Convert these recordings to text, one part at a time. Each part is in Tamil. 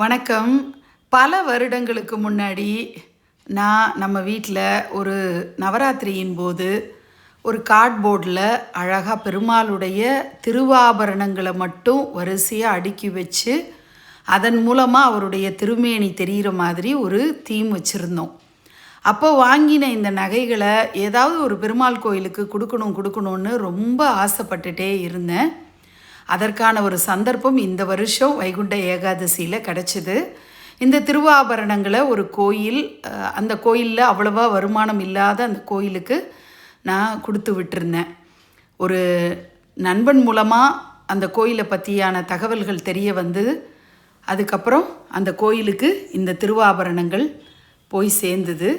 வணக்கம். பல வருடங்களுக்கு முன்னாடி நான் நம்ம வீட்டில் ஒரு நவராத்திரியின் போது ஒரு கார்ட்போர்டில் அழகாக பெருமாளுடைய திருவாபரணங்களை மட்டும் வரிசையாக அடுக்கி வச்சு அதன் மூலமாக அவருடைய திருமேனி தெரிகிற மாதிரி ஒரு தீம் வச்சுருந்தோம். அப்போ வாங்கின இந்த நகைகளை ஏதாவது ஒரு பெருமாள் கோயிலுக்கு கொடுக்கணும் கொடுக்கணும்னு ரொம்ப ஆசைப்பட்டுட்டே இருந்தேன். அதற்கான ஒரு சந்தர்ப்பம் இந்த வருஷம் வைகுண்ட ஏகாதசியில் கிடச்சிது. இந்த திருவாபரணங்களை ஒரு கோயில் அந்த கோயிலில் அவ்வளவா வருமானம் இல்லாத அந்த கோயிலுக்கு நான் கொடுத்து விட்டுருந்தேன். ஒரு நண்பன் மூலமாக அந்த கோயிலை பற்றியான தகவல்கள் தெரிய வந்து அதுக்கப்புறம் அந்த கோயிலுக்கு இந்த திருவாபரணங்கள் போய் சேர்ந்தது.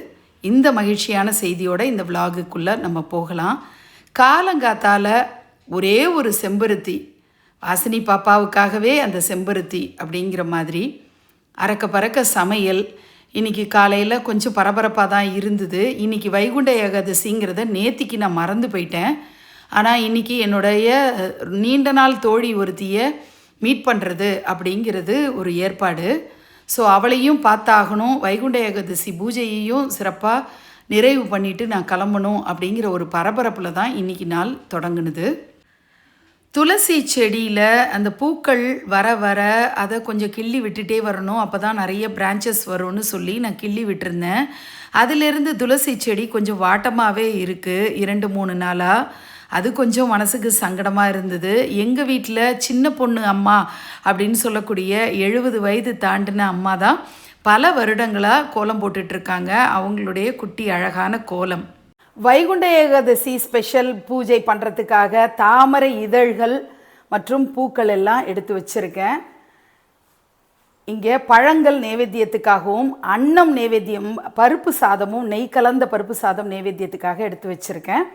இந்த மகிழ்ச்சியான செய்தியோட இந்த விலாகுக்குள்ளே நம்ம போகலாம். காலங்காத்தால் ஒரே ஒரு செம்பருத்தி வாசினி பாப்பாவுக்காகவே அந்த செம்பருத்தி அப்படிங்கிற மாதிரி அறக்க பறக்க சமையல் இன்னைக்கு காலையில் கொஞ்சம் பரபரப்பாக தான் இருந்தது. இன்னைக்கு வைகுண்ட ஏகாதசிங்கிறத நேத்திக்கு நான் மறந்து போயிட்டேன். ஆனால் இன்னைக்கு என்னுடைய நீண்ட நாள் தோழி ஒருத்தியை மீட் பண்ணுறது அப்படிங்கிறது ஒரு ஏற்பாடு. ஸோ அவளையும் பார்த்தாகணும். வைகுண்ட ஏகாதசி பூஜையையும் சிறப்பாக நிறைவு பண்ணிவிட்டு நான் கிளம்பணும் அப்படிங்கிற ஒரு பரபரப்பில் தான் இன்னைக்கு நாள் தொடங்குனது. துளசி செடியில் அந்த பூக்கள் வர வர அதை கொஞ்சம் கிள்ளி விட்டுட்டே வரணும். அப்போ தான் நிறைய பிரான்ச்சஸ் வரும்னு சொல்லி நான் கிள்ளி விட்டுருந்தேன். அதிலிருந்து துளசி செடி கொஞ்சம் வாட்டமாகவே இருக்குது இரண்டு மூணு நாளாக அது கொஞ்சம் மனசுக்கு சங்கடமாக இருந்தது. எங்கள் வீட்டில் சின்ன பொண்ணு அம்மா அப்படின்னு சொல்லக்கூடிய எழுபது வயது தாண்டின அம்மா தான் பல வருடங்களாக கோலம் போட்டுட்ருக்காங்க அவங்களுடைய குட்டி அழகான கோலம். வைகுண்ட ஏகாதசி ஸ்பெஷல் பூஜை பண்ணுறதுக்காக தாமரை இதழ்கள் மற்றும் பூக்கள் எல்லாம் எடுத்து வச்சுருக்கேன். இங்கே பழங்கள் நைவேத்தியத்துக்காகவும் அன்னம் நைவேத்தியம் பருப்பு சாதமும் நெய் கலந்த பருப்பு சாதம் நைவேத்தியத்துக்காக எடுத்து வச்சுருக்கேன்.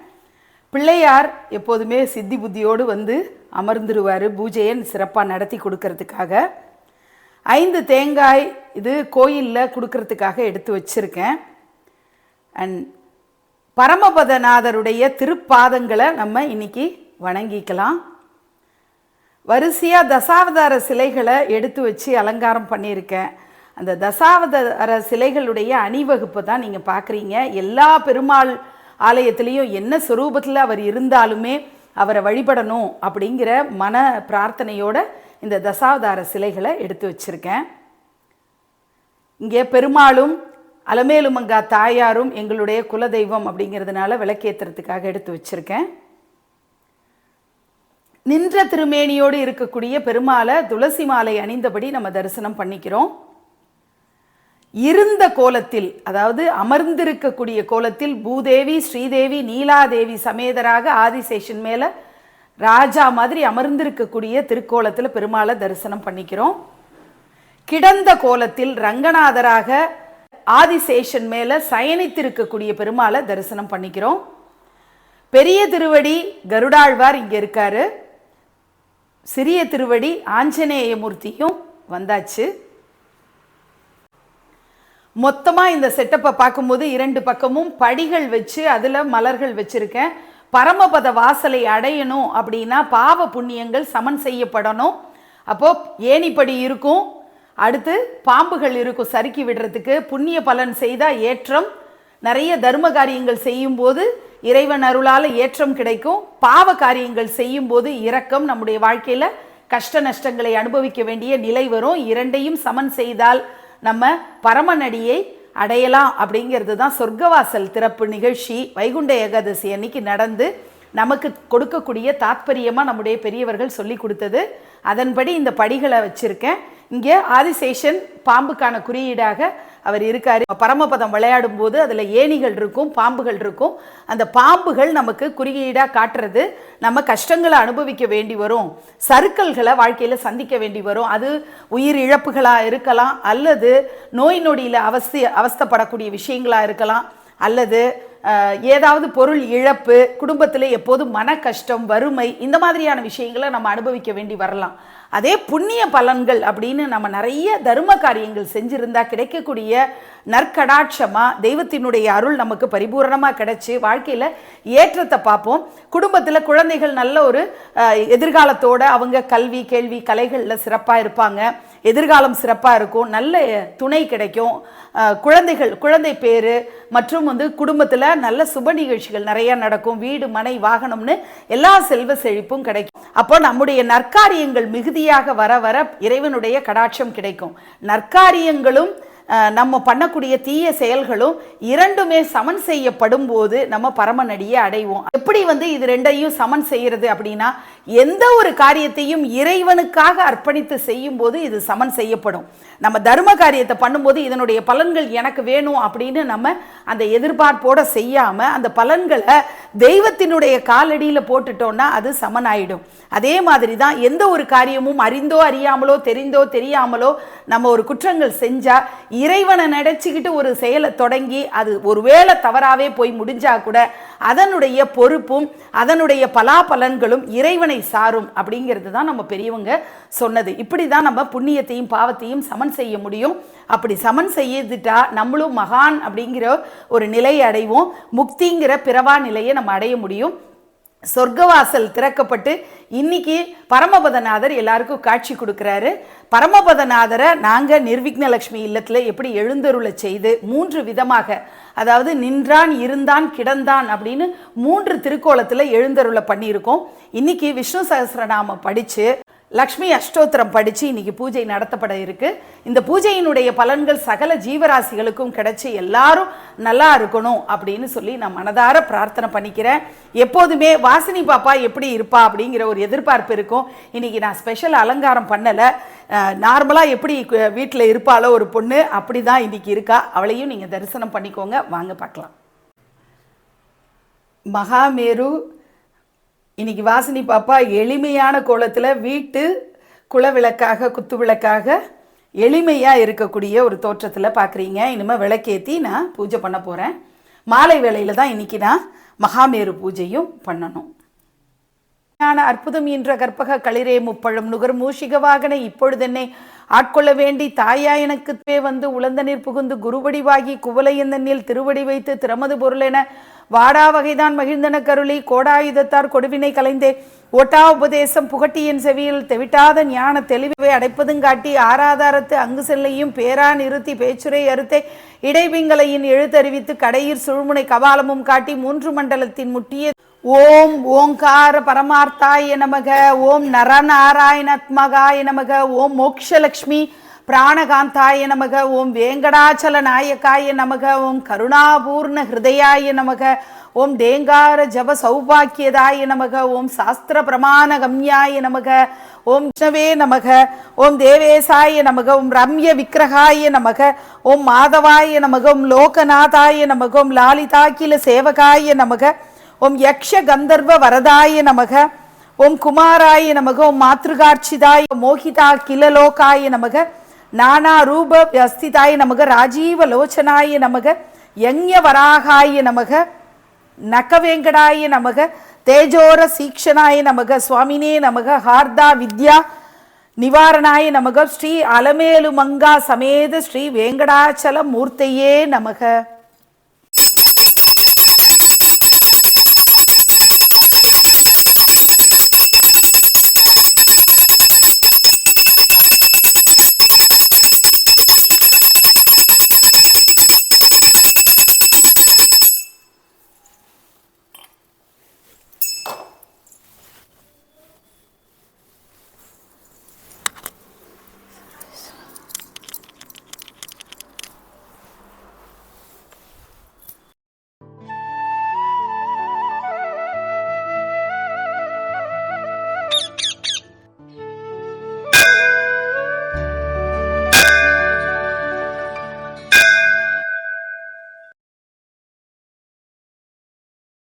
பிள்ளையார் எப்போதுமே சித்தி புத்தியோடு வந்து அமர்ந்துருவார் பூஜையை சிறப்பாக நடத்தி கொடுக்கறதுக்காக. ஐந்து தேங்காய் இது கோயிலில் கொடுக்கறதுக்காக எடுத்து வச்சுருக்கேன். அண்ட் பரமபதநாதருடைய திருப்பாதங்களை நம்ம இன்னைக்கு வணங்கிக்கலாம். வரிசையாக தசாவதார சிலைகளை எடுத்து வச்சு அலங்காரம் பண்ணியிருக்கேன். அந்த தசாவதார சிலைகளுடைய அணிவகுப்பை தான் நீங்கள் பார்க்குறீங்க எல்லா பெருமாள் ஆலயத்திலையும் என்ன சொரூபத்தில் அவர் இருந்தாலுமே அவரை வழிபடணும் அப்படிங்கிற மன பிரார்த்தனையோட இந்த தசாவதார சிலைகளை எடுத்து வச்சுருக்கேன். இங்கே பெருமாளும் அலமேலுமங்கா தாயாரும் எங்களுடைய குலதெய்வம் அப்படிங்கிறதுனால விளக்கேற்றுறதுக்காக எடுத்து வச்சுருக்கேன். நின்ற திருமேனியோடு இருக்கக்கூடிய பெருமாளை துளசி மாலை அணிந்தபடி நம்ம தரிசனம் பண்ணிக்கிறோம். இருந்த கோலத்தில் அதாவது அமர்ந்திருக்கக்கூடிய கோலத்தில் பூதேவி ஸ்ரீதேவி நீலாதேவி சமேதராக ஆதிசேஷன் மேலே ராஜா மாதிரி அமர்ந்திருக்கக்கூடிய திருக்கோலத்தில் பெருமாளை தரிசனம் பண்ணிக்கிறோம். கிடந்த கோலத்தில் ரங்கநாதராக ஆதிசேஷன் மேலே சயனித்திருக்கக்கூடிய பெருமாளை தரிசனம் பண்ணிக்கிறோம். பெரிய திருவடி கருடாழ்வார் இங்கே இருக்காரு. சிறிய திருவடி ஆஞ்சநேயமூர்த்தியும் வந்தாச்சு. மொத்தமாக இந்த செட்டப்பை பார்க்கும்போது இரண்டு பக்கமும் படிகள் வச்சு அதில் மலர்கள் வச்சுருக்கேன். பரமபத வாசலை அடையணும் அப்படின்னா பாவ புண்ணியங்கள் சமன் செய்யப்படணும். அப்போது ஏணிப்படி இருக்கும். அடுத்து பாம்புகள் இருக்கும் சறுக்கி விடுறதுக்கு புண்ணிய பலன் செய்தால் ஏற்றம். நிறைய தர்ம காரியங்கள் செய்யும்போது இறைவன் அருளால் ஏற்றம் கிடைக்கும். பாவ காரியங்கள் செய்யும்போது இரக்கம். நம்முடைய வாழ்க்கையில் கஷ்ட நஷ்டங்களை அனுபவிக்க வேண்டிய நிலை வரும். இரண்டையும் சமன் செய்தால் நம்ம பரமநடியை அடையலாம் அப்படிங்கிறது தான் சொர்க்கவாசல் திறப்பு நிகழ்ச்சி. வைகுண்ட ஏகாதசி அன்னைக்கு நடந்து நமக்கு கொடுக்கக்கூடிய தாத்பரியமாக நம்முடைய பெரியவர்கள் சொல்லி கொடுத்தது. அதன்படி இந்த படிகளை வச்சுருக்கேன். இங்கே ஆதிசேஷன் பாம்புக்கான குறியீடாக அவர் இருக்கார். பரமபதம் விளையாடும் போது அதில் ஏணிகள் இருக்கும் பாம்புகள் இருக்கும். அந்த பாம்புகள் நமக்கு குறியீடாக காட்டுறது நம்ம கஷ்டங்களை அனுபவிக்க வேண்டி வரும். சறுக்கல்களை வாழ்க்கையில் சந்திக்க வேண்டி வரும். அது உயிர் இழப்புகளாக இருக்கலாம் அல்லது நோய் நொடியில் அவஸ்தி அவஸ்தப்படக்கூடிய விஷயங்களாக இருக்கலாம் அல்லது ஏதாவது பொருள் இழப்பு குடும்பத்தில் எப்போதும் மன கஷ்டம் வறுமை இந்த மாதிரியான விஷயங்களை நம்ம அனுபவிக்க வேண்டி வரலாம். அதே புண்ணிய பலன்கள் அப்படின்னு நம்ம நிறைய தர்ம காரியங்கள் செஞ்சுருந்தா கிடைக்கக்கூடிய நற்கடாட்சமாக தெய்வத்தினுடைய அருள் நமக்கு பரிபூரணமாக கிடைச்சி வாழ்க்கையில் ஏற்றத்தை பார்ப்போம். குடும்பத்தில் குழந்தைகள் நல்ல ஒரு எதிர்காலத்தோடு எதிர்காலத்தோட அவங்க கல்வி கேள்வி கலைகளில் சிறப்பாக இருப்பாங்க. எதிர்காலம் சிறப்பாக இருக்கும். நல்ல துணை கிடைக்கும். குழந்தைகள் குழந்தை பேர் மற்றும் வந்து குடும்பத்தில் நல்ல சுப நிகழ்ச்சிகள் நிறையா நடக்கும். வீடு மனை வாகனம்னு எல்லா செல்வ செழிப்பும் கிடைக்கும். அப்போ நம்முடைய நற்காரியங்கள் மிகுதியாக வர வர இறைவனுடைய கடாட்சம் கிடைக்கும். நற்காரியங்களும் நம்ம பண்ணக்கூடிய தீய செயல்களும் இரண்டுமே சமன் செய்யப்படும் போது நம்ம பரமநடியை அடைவோம். எப்படி வந்து இது ரெண்டையும் சமன் செய்யறது அப்படின்னா எந்த ஒரு காரியத்தையும் இறைவனுக்காக அர்ப்பணித்து செய்யும் போது இது சமன் செய்யப்படும். நம்ம தர்ம காரியத்தை பண்ணும்போது இதனுடைய பலன்கள் எனக்கு வேணும் அப்படின்னு நம்ம அந்த எதிர்பார்ப்போட செய்யாம அந்த பலன்களை தெய்வத்தினுடைய காலடியில் போட்டுட்டோம்னா அது சமன் ஆயிடும் அதே மாதிரி தான் எந்த ஒரு காரியமும் அறிந்தோ அறியாமலோ தெரிந்தோ தெரியாமலோ நம்ம ஒரு குற்றங்கள் செஞ்சா இறைவனை நினைச்சிக்கிட்டு ஒரு செயலை தொடங்கி அது ஒருவேளை தவறாவே போய் முடிஞ்சா கூட அதனுடைய பொறுப்பும் அதனுடைய பலாபலன்களும் இறைவனை சாரும் அப்படிங்கிறது தான் நம்ம பெரியவங்க சொன்னது. இப்படி தான் நம்ம புண்ணியத்தையும் பாவத்தையும் சமன் செய்ய முடியும். அப்படி சமன் செய்துட்டா நம்மளும் மகான் அப்படிங்கிற ஒரு நிலையை அடைவோம். முக்திங்கிற பிறவா நிலையை நம்ம அடைய முடியும். சொர்க்கவாசல் திறக்கப்பட்டு இன்னைக்கு பரமபதநாதர் எல்லாருக்கும் காட்சி கொடுக்குறாரு. பரமபதநாதரை நாங்கள் நிர்விக்னலக்ஷ்மி இல்லத்தில் எப்படி எழுந்தருளை செய்து மூன்று விதமாக அதாவது நின்றான் இருந்தான் கிடந்தான் அப்படின்னு மூன்று திருக்கோலத்தில் எழுந்தருளை பண்ணியிருக்கோம். இன்னைக்கு விஷ்ணு சகஸ்ரநாமம் படித்து லக்ஷ்மி அஷ்டோத்திரம் படித்து இன்னைக்கு பூஜை நடத்தப்பட இருக்கு. இந்த பூஜையினுடைய பலன்கள் சகல ஜீவராசிகளுக்கும் கிடைச்சி எல்லாரும் நல்லா இருக்கணும் அப்படின்னு சொல்லி நான் மனதார பிரார்த்தனை பண்ணிக்கிறேன். எப்போதுமே வாசினி பாப்பா எப்படி இருப்பா அப்படிங்கிற ஒரு எதிர்பார்ப்பு இருக்கும். இன்னைக்கு நான் ஸ்பெஷல் அலங்காரம் பண்ணலை. நார்மலாக எப்படி வீட்டில் இருப்பாளோ ஒரு பொண்ணு அப்படி தான் இன்னைக்கு இருக்கா. அவளையும் நீங்கள் தரிசனம் பண்ணிக்கோங்க. வாங்க பார்க்கலாம். மகாமேரு இன்னைக்கு வாசினி பாப்பா எளிமையான கோலத்தில் வீட்டு குளவிளக்காக குத்து விளக்காக எளிமையாக இருக்கக்கூடிய ஒரு தோற்றத்தில் பார்க்குறீங்க இனிமேல் விளக்கேற்றி நான் பூஜை பண்ண போகிறேன் மாலை வேளையில் தான் இன்னைக்கு நான் மகாமேரு பூஜையும் பண்ணணும். அற்புதம் என்ற கற்பக களிரே முப்பழம் நுகர் மூஷிக வாகனை இப்பொழுதென்னே ஆட்கொள்ள வேண்டி தாயா எனக்குத்தே வந்து உழந்த நீர் புகுந்து குருவடிவாகி குவலை எந்தனில் திருவடி வைத்து திறமது பொருளென வாடா வகைதான் மகிழ்ந்தன கருளி கோடாயுதத்தார் கொடுவினை கலைந்தே. ஓட்டா உபதேசம் புகட்டியின் செவியில் தெவிட்டாத ஞான தெளிவை அடைப்பதுங்காட்டி ஆராதாரத்து அங்கு செல்லையும் பேரா நிறுத்தி பேச்சுரை அறுத்தே. இடைவிங்கலையின் எழுத்தறிவித்து கடையிற் சுழுமுனை கபாலமும் காட்டி மூன்று மண்டலத்தின் முட்டிய ஓம் ஓங்கார பரமார்த்தாய நமக ஓம் நரநாராயணத்மகாய நமக ஓம் மோக்ஷலக்ஷ்மி பிராணகாந்தாய நமக ஓம் வேங்கடாச்சல நாயக்காய நமக ஓம் கருணாபூர்ண ஹிருதயாய நமக ஓம் தேங்கார ஜப சௌபாக்கியதாய நமக ஓம் சாஸ்திர பிரமாண கம்யாய நமக ஓம் விஷ்ணவே நமக ஓம் தேவேசாய நமக ஓம் ரம்ய விக்கிரகாய நமக ஓம் மாதவாய நமக ஓம் லோகநாதாய நமக ஓம் லாலிதாக்கில சேவகாய நமக ஓம் யக்ஷ கந்தர்வ வரதாய நமக. ஓம் குமாராய நமக. ஓம் மாத்ருகாட்சிதாய மோகிதா கிலலோகாய நமக. நானா ரூப அஸ்திதாய நமக. ராஜீவ லோச்சனாய நமக. யஞ வராகாய நமக. நக்கவேங்கடாய நமக. தேஜோர சீக்ஷனாய நமக. சுவாமினே நமக. ஹார்தா வித்யா நிவாரணாய நமக. ஸ்ரீ அலமேலு மங்கா சமேத ஸ்ரீ வேங்கடாச்சல மூர்த்தையே நமக.